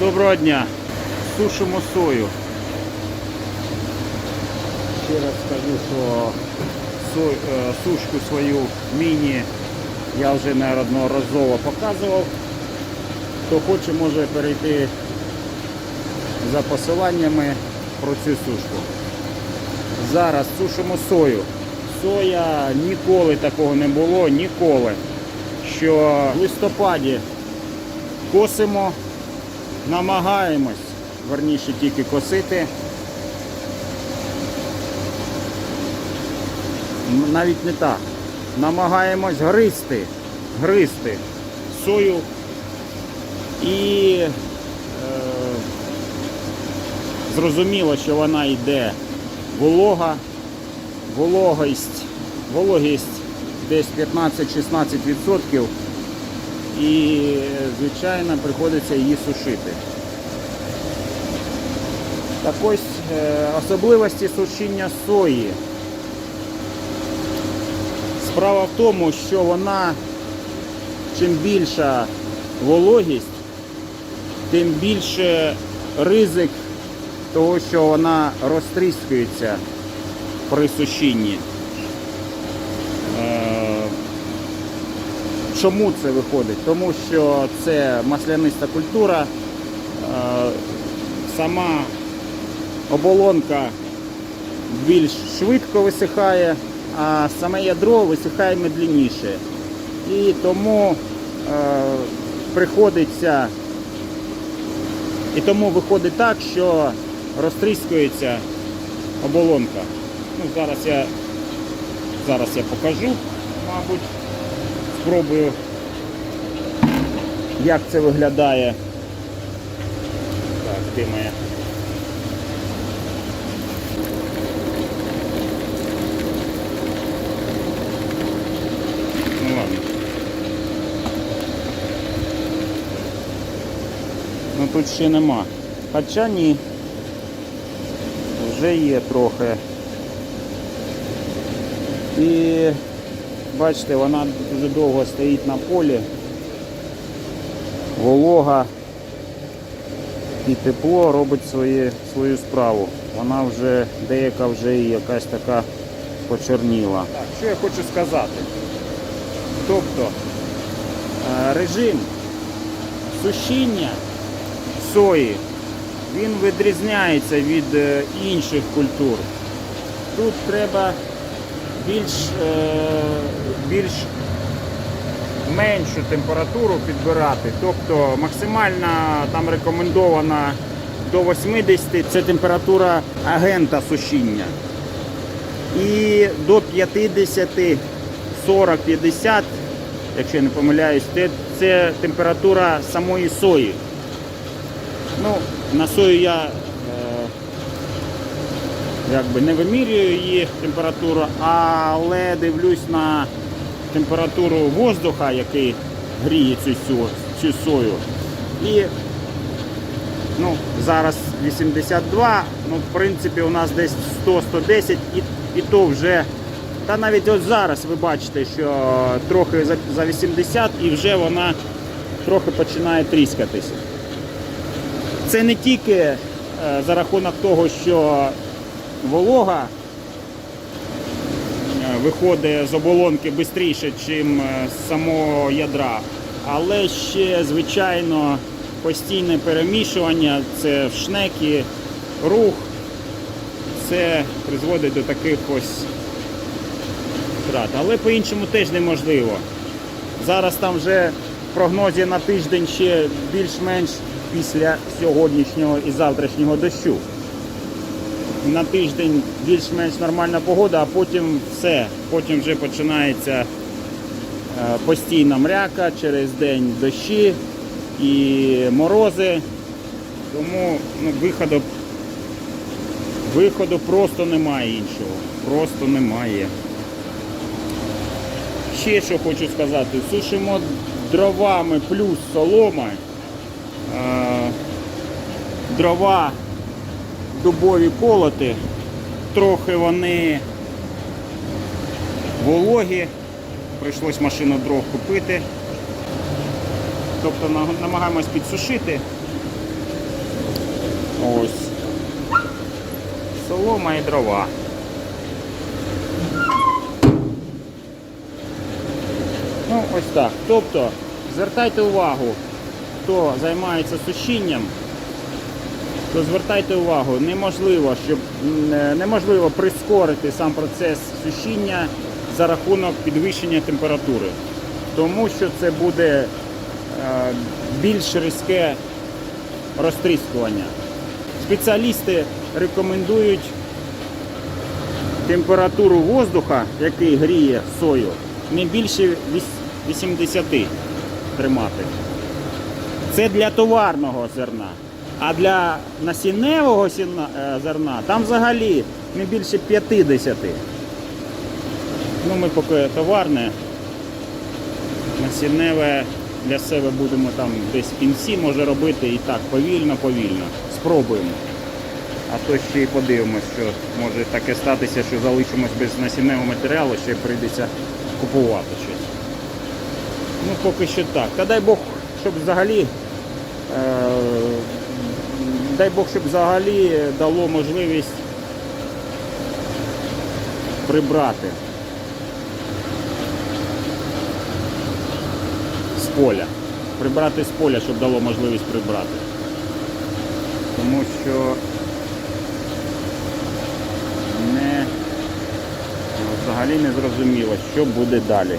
Доброго дня. Сушимо сою. Ще раз скажу, що сой, е, сушку свою міні я вже неодноразово показував. Хто хоче, може перейти за посиланнями про цю сушку. Зараз сушимо сою. Соя ніколи такого не було, ніколи. Що в листопаді косимо, намагаємось, верніше тільки косити. Навіть не так. Намагаємось гризти, гризти сою і е, зрозуміло, що вона йде волога, вологість, вологість десь 15-16% і, звичайно, приходиться її сушити. Так ось е, особливості сушіння сої. Справа в тому, що вона, чим більша вологість, тим більше ризик того, що вона розтріскується при сушінні. Чому це виходить? Тому що це масляниста культура, е, сама оболонка більш швидко висихає, а саме ядро висихає медленніше. І тому е, приходиться, і тому виходить так, що розтріскується оболонка. Ну, зараз я зараз я покажу, мабуть, спробую, як це виглядає. Так, де моя? Ну ладно. Ну тут ще нема. Хоча ні. Вже є трохи. І бачите, вона дуже довго стоїть на полі. Волога і тепло робить своє, свою справу. Вона вже деяка вже і якась така почерніла. Так, що я хочу сказати? Тобто е, режим сушіння сої він відрізняється від е, інших культур. Тут треба більш, е, більш меншу температуру підбирати. Тобто максимальна там рекомендована до 80 це температура агента сушіння. І до 50, 40, 50, якщо я не помиляюсь, це, температура самої сої. Ну, на сою я е, якби не вимірюю її температуру, але дивлюсь на температуру воздуха, який гріє цю, цю сою. І ну, зараз 82, ну, в принципі, у нас десь 100-110 і, і то вже. Та навіть от зараз ви бачите, що трохи за, за 80 і вже вона трохи починає тріскатися. Це не тільки е, за рахунок того, що волога виходить з оболонки швидше, ніж з самого ядра, але ще, звичайно, постійне перемішування, це в шнекі, рух, це призводить до таких ось втрат. Але по-іншому теж неможливо. Зараз там вже в прогнозі на тиждень ще більш-менш після сьогоднішнього і завтрашнього дощу. На тиждень більш-менш нормальна погода, а потім все. Потім вже починається е, постійна мряка, через день дощі і морози. Тому ну, виходу, виходу просто немає іншого. Просто немає. Ще що хочу сказати, сушимо дровами плюс солома. Е, Дрова дубові колоти, трохи вони вологі, прийшлось машину дров купити. Тобто намагаємось підсушити Ось. Солома і дрова. Ну, ось так. Тобто, звертайте увагу, хто займається сушінням, то звертайте увагу, неможливо, щоб неможливо прискорити сам процес сушіння за рахунок підвищення температури, тому що це буде е, більш різке розтріскування. Спеціалісти рекомендують температуру воздуха, який гріє сою, не більше 80 тримати. Це для товарного зерна. А для насінневого е, зерна там взагалі не більше 50. Ну, ми поки товарне, насінневе для себе будемо там десь в кінці може робити і так, повільно-повільно. Спробуємо. А то ще й подивимось, що може таке статися, що залишимось без насінневого матеріалу, ще й прийдеться купувати щось. Ну, поки що так. Та дай Бог, щоб взагалі. Е, дай Бог, щоб взагалі дало можливість прибрати з поля. Прибрати з поля, щоб дало можливість прибрати. Тому що не взагалі не зрозуміло, що буде далі.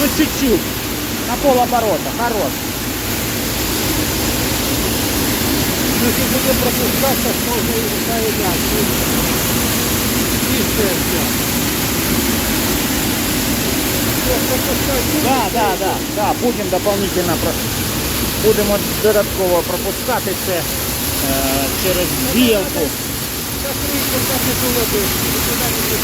Ну, чуть-чуть. На полоборота. Хорош. Ну, Если буде пропускаться, то можно и заедать. Чистое все. Да, да, да, да, будемо дополнительно про... будемо додатково пропускати це е, через вілку. Закрыть, пока не было бы. Никуда не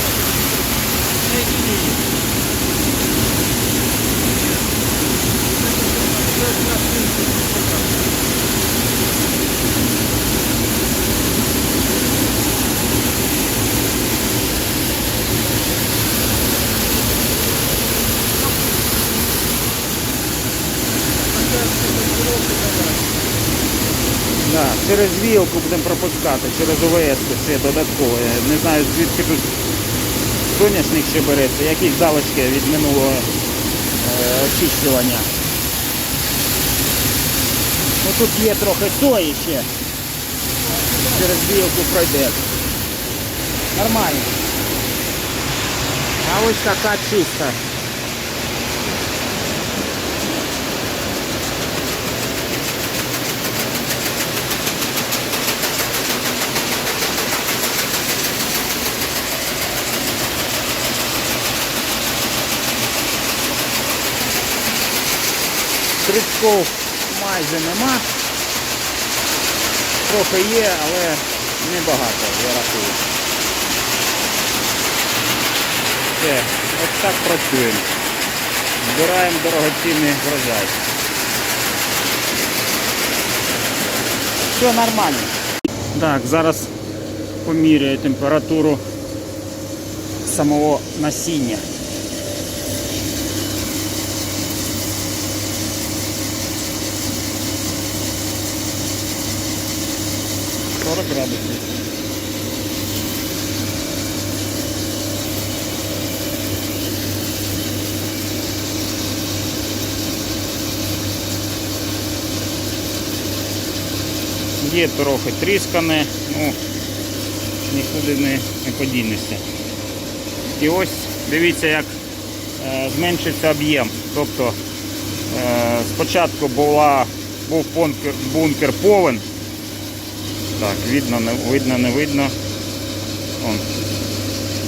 Через вілку будемо пропускати, через ОВС ще додатково. Я не знаю звідки тут соняшник ще береться, якісь залишки від минулого е, очищування. Ну тут є трохи сої ще. Через вілку пройде. Нормально. А ось така чиста. Стрічков майже нема. Трохи є, але небагато, я рахую. Все, ось так працюємо. Збираємо дорогоцінний врожай. Все нормально. Так, зараз поміряю температуру самого насіння. 40 градусів. Є трохи тріскане, ну нікуди не, не подінешся. І ось дивіться, як е, зменшився об'єм. Тобто е, спочатку була, був бункер, бункер повен, так, видно, не видно, не видно. Вон.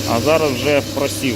А зараз вже просів.